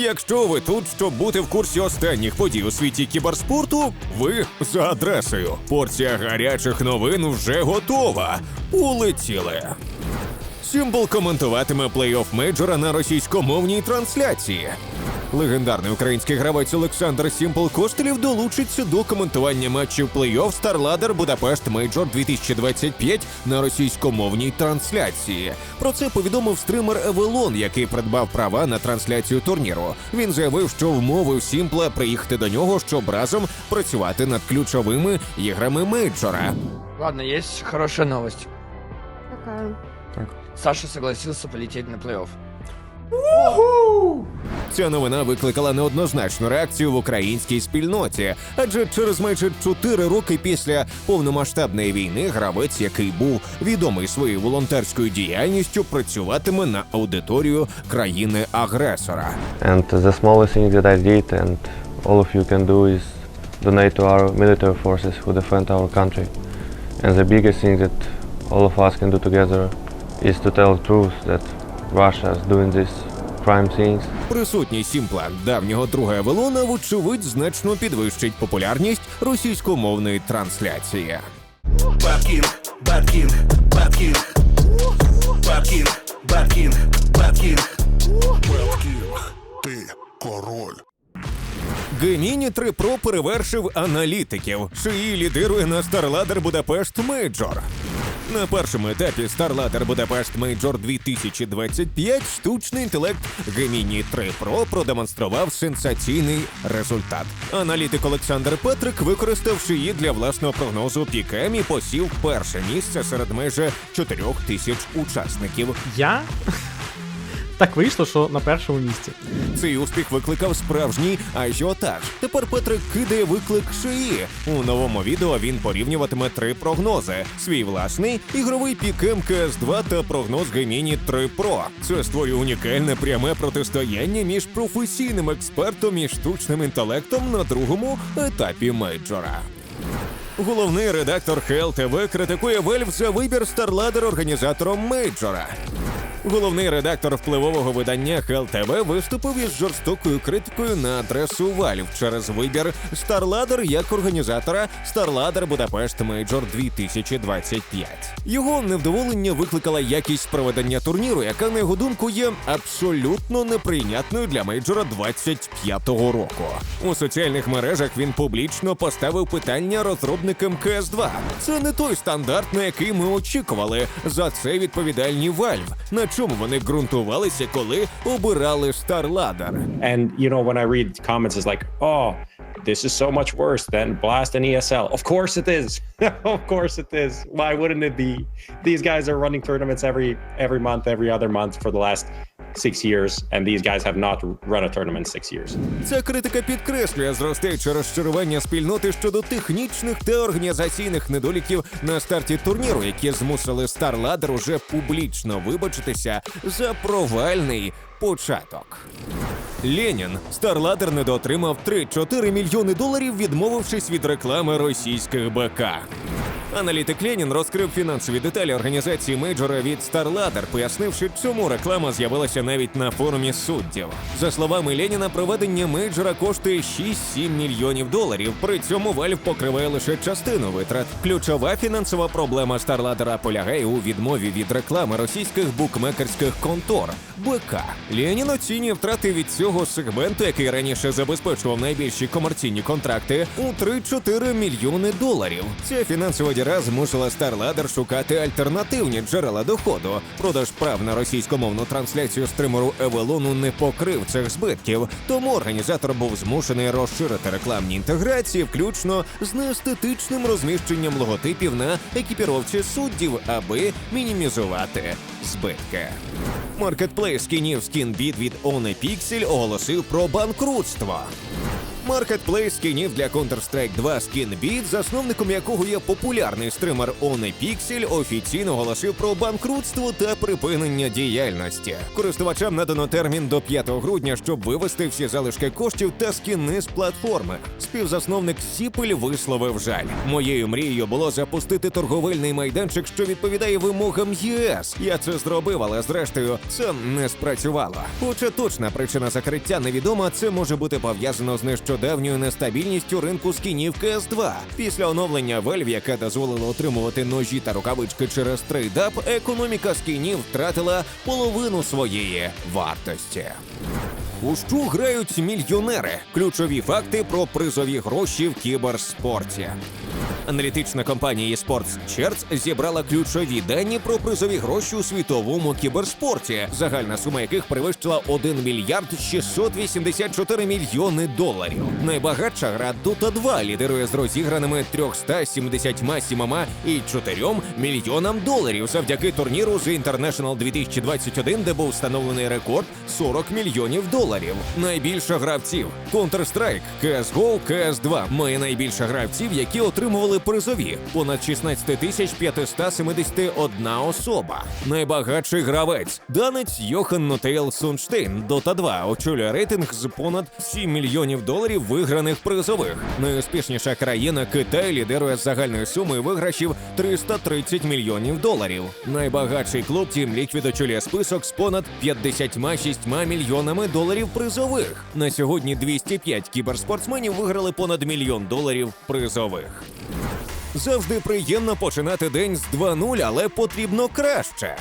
Якщо ви тут, щоб бути в курсі останніх подій у світі кіберспорту, ви за адресою. Порція гарячих новин вже готова. Улетіли. Сімбл коментуватиме плей-офф мейджора на російськомовній трансляції. Легендарний український гравець Олександр Сімпл Костелів долучиться до коментування матчів плей-офф StarLadder Будапешт Мейджор 2025 на російськомовній трансляції. Про це повідомив стример Евелон, який придбав права на трансляцію турніру. Він заявив, що вмовив Сімпла приїхати до нього, щоб разом працювати над ключовими іграми мейджора. Ладно, есть хорошая новость. Какая? Саша согласился полететь на плей-офф. Ця новина викликала неоднозначну реакцію в українській спільноті, адже через майже 4 роки після повномасштабної війни гравець, який був відомий своєю волонтерською діяльністю, працюватиме на аудиторію країни-агресора. Donate to our military forces who defend our country. And the biggest thing that all of us can do together is to tell the truth that Russia is doing these crime things. Присутність Сімпла, давнього друга Евелона, вочевидь, значно підвищить популярність російськомовної трансляції. King, Bad King, Bad King. Bad King, ти король. Gemini 3 Pro перевершив аналітиків. Шиї лідирує на StarLadder Budapest Major. На першому етапі StarLadder Budapest Major 2025 штучний інтелект Gemini 3 Pro продемонстрував сенсаційний результат. Аналітик Олександр Петрик використавши її для власного прогнозу пікемі, посів перше місце серед майже 4 тисяч учасників. Я? Так вийшло, що на першому місці. Цей успіх викликав справжній ажіотаж. Тепер Петрик кидає виклик шиї. У новому відео він порівнюватиме три прогнози: свій власний, ігровий пік МКС-2 та прогноз Gemini 3 Pro. Це створює унікальне пряме протистояння між професійним експертом і штучним інтелектом на другому етапі мейджора. Головний редактор Hell TV критикує Valve за вибір StarLadder організатором мейджора. Головний редактор впливового видання Hell TV виступив із жорстокою критикою на адресу Valve через вибір StarLadder як організатора StarLadder Budapest Major 2025. Його невдоволення викликала якість проведення турніру, яка на його думку є абсолютно неприйнятною для мейджора 25-го року. У соціальних мережах він публічно поставив питання розробникам CS2. Це не той стандарт, на який ми очікували. За це відповідальні Valve. На чому вони ґрунтувалися, коли обирали StarLadder? And you know, when I read comments, it's like, oh, this is so much worse than Blast and ESL. Of course it is. of course it is. Why wouldn't it be? These guys are running tournaments every every month, every other month for the last six years, and these guys have not run a tournament six years. Ця критика підкреслює зростаюче розчарування спільноти щодо технічних та організаційних недоліків на старті турніру, які змусили StarLadder уже публічно вибачитися за провальний початок. Ленін StarLadder недоотримав 3-4 мільйони доларів, відмовившись від реклами російських БК. Аналітик Ленін розкрив фінансові деталі організації мейджора від StarLadder, пояснивши, чому реклама з'явилася навіть на форумі суддів. За словами Леніна, проведення мейджора коштує 6-7 мільйонів доларів. При цьому Valve покриває лише частину витрат. Ключова фінансова проблема StarLadder полягає у відмові від реклами російських букмекерських контор. БК. Ленін оцінює втрати від цього сегменту, який раніше забезпечував найбільші комерційні контракти, у 3-4 мільйони доларів. Ця фінансова діра змусила StarLadder шукати альтернативні джерела доходу. Продаж прав на російськомовну трансляцію стримеру Евелону не покрив цих збитків, тому організатор був змушений розширити рекламні інтеграції, включно з неестетичним розміщенням логотипів на екіпіровці суддів, аби мінімізувати збитки. Маркетплейс скінів SkinBit від OnePixel оголосив про банкрутство. Маркетплейс скінів для Counter-Strike 2 SkinBeat, засновником якого є популярний стример OnePixel, офіційно оголосив про банкрутство та припинення діяльності. Користувачам надано термін до 5 грудня, щоб вивести всі залишки коштів та скіни з платформи. Співзасновник Сіпель висловив жаль. Моєю мрією було запустити торговельний майданчик, що відповідає вимогам ЄС. Я це зробив, але зрештою це не спрацювало. Хоча точна причина закриття невідома, це може бути пов'язано з нещодавньою нестабільністю ринку скінів CS2. Після оновлення Valve, яке дозволило отримувати ножі та рукавички через трейдап, економіка скінів втратила половину своєї вартості. У що грають мільйонери? Ключові факти про призові гроші в кіберспорті. Аналітична компанія eSports Charts зібрала ключові дані про призові гроші у світовому кіберспорті, загальна сума яких перевищила 1 мільярд 684 мільйони доларів. Найбагатша гра Dota 2 лідирує з розіграними 377 і 4 мільйонам доларів завдяки турніру The International 2021, де був встановлений рекорд 40 мільйонів доларів. Найбільше гравців Counter-Strike, CSGO, CS2 має найбільше гравців, які отримували призові понад 16 тисяч 571 особа. Найбагатший гравець данець Йохан Нотейл Сунштейн Dota 2 очолює рейтинг з понад 7 мільйонів доларів виграних призових. Найуспішніша країна Китай лідирує з загальною сумою виграшів 330 мільйонів доларів. Найбагатший клуб Team Liquid очолює список з понад 56 мільйонами доларів призових. На сьогодні 205 кіберспортсменів виграли понад мільйон доларів призових. Завжди приємно починати день з 2-0, але потрібно краще.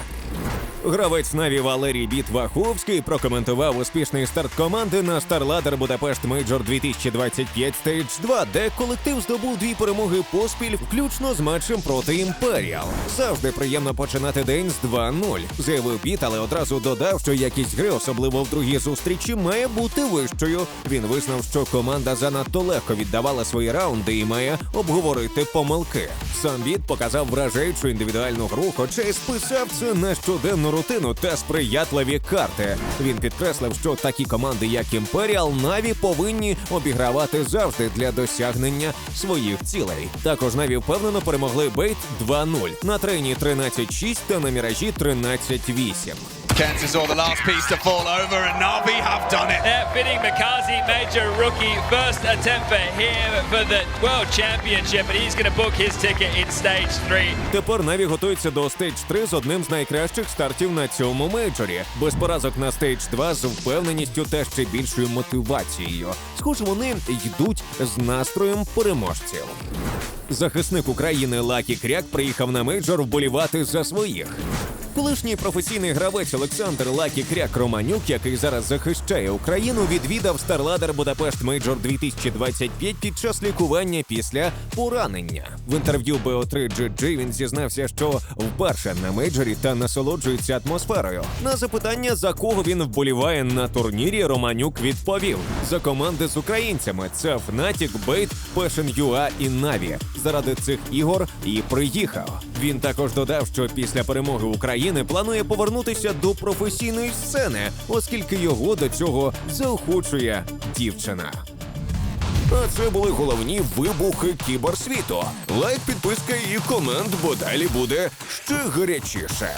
Гравець Наві Валерій Біт Ваховський прокоментував успішний старт команди на StarLadder Budapest Major 2025 Stage 2, де колектив здобув дві перемоги поспіль, включно з матчем проти Imperial. Завжди приємно починати день з 2-0, заявив Біт, але одразу додав, що якість гри, особливо в другій зустрічі, має бути вищою. Він визнав, що команда занадто легко віддавала свої раунди і має обговорити помилки. Сам Біт показав вражаючу індивідуальну гру, хоча й списав це на щоденну рутину та сприятливі карти. Він підкреслив, що такі команди, як Імперіал, Наві повинні обігравати завжди для досягнення своїх цілей. Також Наві впевнено перемогли Бейт 2-0 на трені 13-6 та на міражі 13-8. Kansas saw the last piece to fall over, and Navi have done it. Yeah, fitting Makazi, major rookie, first attempt for him for the World Championship, and he's going to book his ticket in stage three. Тепер Наві готується до стейдж 3 з одним з найкращих стартів на цьому мейджорі. Без поразок на стейдж 2 з впевненістю та ще більшою мотивацією. Схоже, вони йдуть з настроєм переможців. Захисник України Лакі Кряк приїхав на мейджор вболівати за своїх. Колишній професійний гравець Олександр Лакі Кряк Романюк, який зараз захищає Україну, відвідав StarLadder Budapest Major 2025 під час лікування після поранення. В інтерв'ю BO3 GG він зізнався, що вперше на мейджорі та насолоджується атмосферою. На запитання, за кого він вболіває на турнірі, Романюк відповів: за команди з українцями це Fnatic, Bait, Passion.ua і Na'Vi. Заради цих ігор і приїхав. Він також додав, що після перемоги України планує повернутися до професійної сцени, оскільки його до цього заохочує дівчина. А це були головні вибухи кіберсвіту. Лайк, підписка і комент, бо далі буде ще гарячіше.